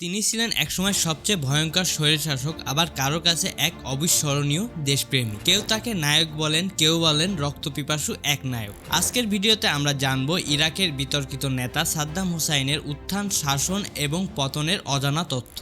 তিনি ছিলেন একসময় সবচেয়ে ভয়ঙ্কর শরীর শাসক, আবার কারও কাছে এক অবিস্মরণীয় দেশপ্রেমী। কেউ তাকে নায়ক বলেন, কেউ বলেন রক্তপিপাসু এক নায়ক। আজকের ভিডিওতে আমরা জানব ইরাকের বিতর্কিত নেতা সাদ্দাম হুসাইনের উত্থান, শাসন এবং পতনের অজানা তথ্য।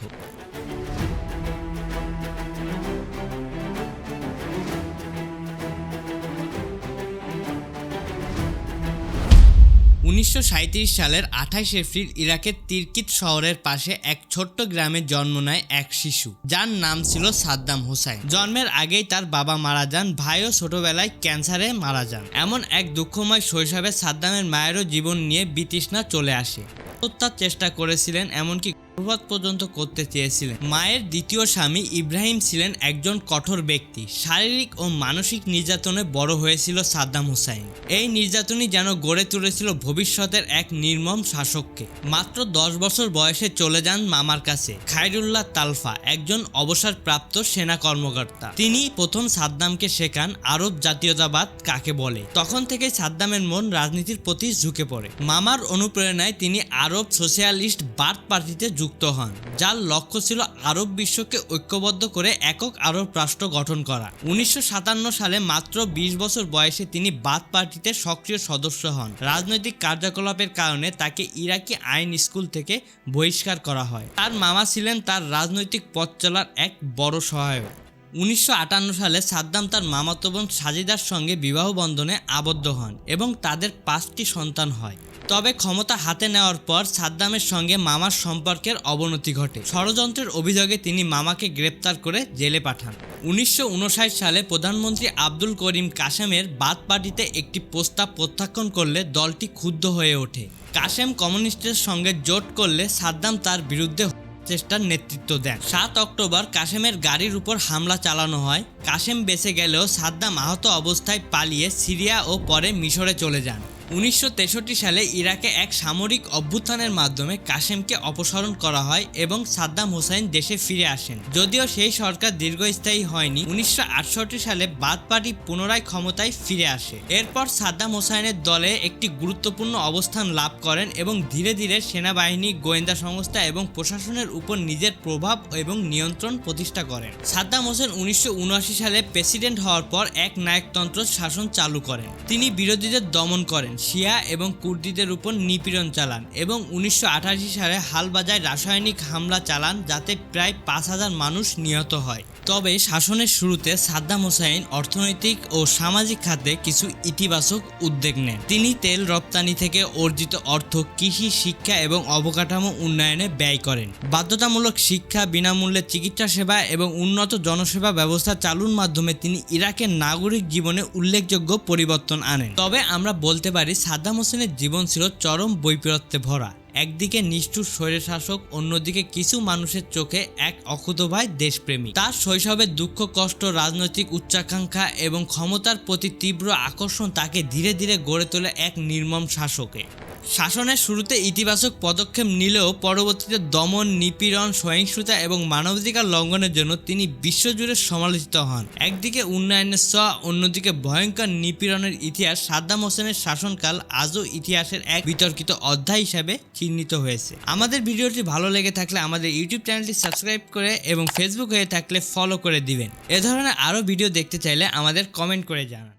উনিশশো সাঁইত্রিশ সালের আঠাশ এপ্রিল ইরাকের তিরকিত শহরের পাশে এক ছোট্ট গ্রামে জন্ম নেয় এক শিশু। যার নাম ছিল সাদ্দাম হুসাইন। জন্মের আগেই তার বাবা মারা যান, ভাইও ছোটবেলায় ক্যান্সারে মারা যান। এমন এক দুঃখময় শৈশবে সাদ্দামের মায়েরও জীবন নিয়ে বিতৃষ্ণা চলে আসে। হত্যার চেষ্টা করেছিলেন এমনকি গর্ভপাত পর্যন্ত করতে চেয়েছিলেন। মায়ের দ্বিতীয় স্বামী ইব্রাহিম ছিলেন একজন কঠোর ব্যক্তি। শারীরিক ও মানসিক নির্যাতনে বড় হয়েছিল সাদ্দাম হুসাইন। এই নির্যাতনই যেন গড়ে তুলেছিল ভবিষ্যতের এক নির্মম শাসককে। মাত্র দশ বছর বয়সে চলে যান মামার কাছে, খায়রুল্লাহ তালফা, একজন অবসরপ্রাপ্ত সেনা কর্মকর্তা। তিনি প্রথম সাদ্দামকে শেখান আরব জাতীয়তাবাদ কাকে বলে। তখন থেকে সাদ্দামের মন রাজনীতির প্রতি ঝুঁকে পড়ে। মামার অনুপ্রেরণায় তিনি আরব সোশ্যালিস্ট বার্থ পার্টিতে যুক্ত হন, যার লক্ষ্য ছিল আরব বিশ্বকে ঐক্যবদ্ধ করে একক আরব রাষ্ট্র গঠন করা। উনিশশো সাতান্ন সালে মাত্র ২০ বছর বয়সে তিনি বাদ পার্টিতে সক্রিয় সদস্য হন। রাজনৈতিক কার্যকলাপের কারণে তাকে ইরাকি আইন স্কুল থেকে বহিষ্কার করা হয়। তার মামা ছিলেন তার রাজনৈতিক পথ চলার এক বড় সহায়ক। উনিশশো আটান্ন সালে সাদ্দাম তার মামাতো বোন সাজিদার সঙ্গে বিবাহ বন্ধনে আবদ্ধ হন এবং তাদের পাঁচটি সন্তান হয়। তবে ক্ষমতা হাতে নেওয়ার পর সাদ্দামের সঙ্গে মামার সম্পর্কের অবনতি ঘটে। ষড়যন্ত্রের অভিযোগে তিনি মামাকে গ্রেপ্তার করে জেলে পাঠান। উনিশশো উনষাট সালে প্রধানমন্ত্রী আব্দুল করিম কাশেমের বাদ পার্টিতে একটি প্রস্তাব প্রত্যাখ্যান করলে দলটি ক্ষুব্ধ হয়ে ওঠে। কাশেম কমিউনিস্টের সঙ্গে জোট করলে সাদ্দাম তার বিরুদ্ধে চেষ্টার নেতৃত্ব দেন। সাত অক্টোবর কাশেমের গাড়ির উপর হামলা চালানো হয়। কাশেম বেঁচে গেলেও সাদ্দাম আহত অবস্থায় পালিয়ে সিরিয়া ও পরে মিশরে চলে যান। উনিশশো তেষট্টি সালে ইরাকে এক সামরিক অভ্যুত্থানের মাধ্যমে কাশেমকে অপসারণ করা হয় এবং সাদ্দাম হোসেন দেশে ফিরে আসেন। যদিও সেই সরকার দীর্ঘস্থায়ী হয়নি, উনিশশো আটষট্টি সালে বাদ পার্টি পুনরায় ক্ষমতায় ফিরে আসে। এরপর সাদ্দাম হোসাইনের দলে একটি গুরুত্বপূর্ণ অবস্থান লাভ করেন এবং ধীরে ধীরে সেনাবাহিনী, গোয়েন্দা সংস্থা এবং প্রশাসনের উপর নিজের প্রভাব এবং নিয়ন্ত্রণ প্রতিষ্ঠা করেন। সাদ্দাম হোসেন উনিশশো উনআশি সালে প্রেসিডেন্ট হওয়ার পর এক নায়কতন্ত্র শাসন চালু করেন। তিনি বিরোধীদের দমন করেন। শিয়া এবং কুর্দিদের উপর নিপীড়ন চালান এবং উনিশশো আঠাশি সালে হালবাজায় রাসায়নিক হামলা চালান যাতে প্রায় পাঁচ হাজার মানুষ নিহত হয়। তবে শাসনের শুরুতে সাদ্দাম হোসাইন অর্থনৈতিক ও সামাজিক খাতে কিছু ইতিবাচক উদ্যোগ নেন। তিনি তেল রপ্তানি থেকে অর্জিত অর্থ, কৃষি, শিক্ষা এবং অবকাঠামো উন্নয়নে ব্যয় করেন। বাধ্যতামূলক শিক্ষা, বিনামূল্যে চিকিৎসা সেবা এবং উন্নত জনসেবা ব্যবস্থা চালুর মাধ্যমে তিনি ইরাকের নাগরিক জীবনে উল্লেখযোগ্য পরিবর্তন আনেন। তবে আমরা বলতে পারি সাদ্দাম হোসেনের জীবন ছিল চরম বৈপরত্যে ভরা। একদিকে নিষ্ঠুর স্বৈরশাসক, অন্যদিকে কিছু মানুষের চোখে এক অকুতভাই দেশপ্রেমী তার শৈশবের দুঃখ, কষ্ট, রাজনৈতিক উচ্চাকাঙ্ক্ষা এবং ক্ষমতার প্রতি তীব্র আকর্ষণ তাকে ধীরে ধীরে গড়ে তোলে এক নির্মম শাসকে। শাসনের শুরুতে ইতিবাচক পদক্ষেপ নিলেও পরবর্তীতে দমন, নিপীড়ন, সহিংসতা এবং মানবাধিকার লঙ্ঘনের জন্য তিনি বিশ্বজুড়ে সমালোচিত হন। একদিকে উন্নয়নের স অন্যদিকে ভয়ঙ্কর নিপীড়নের ইতিহাস সাদ্দাম হোসেনের শাসনকাল আজও ইতিহাসের এক বিতর্কিত অধ্যায় হিসাবে চিহ্নিত হয়েছে। আমাদের ভিডিওটি ভালো লেগে থাকলে আমাদের ইউটিউব চ্যানেলটি সাবস্ক্রাইব করে এবং ফেসবুক হয়ে থাকলে ফলো করে দিবেন। এ ধরনের আরও ভিডিও দেখতে চাইলে আমাদের কমেন্ট করে জানান।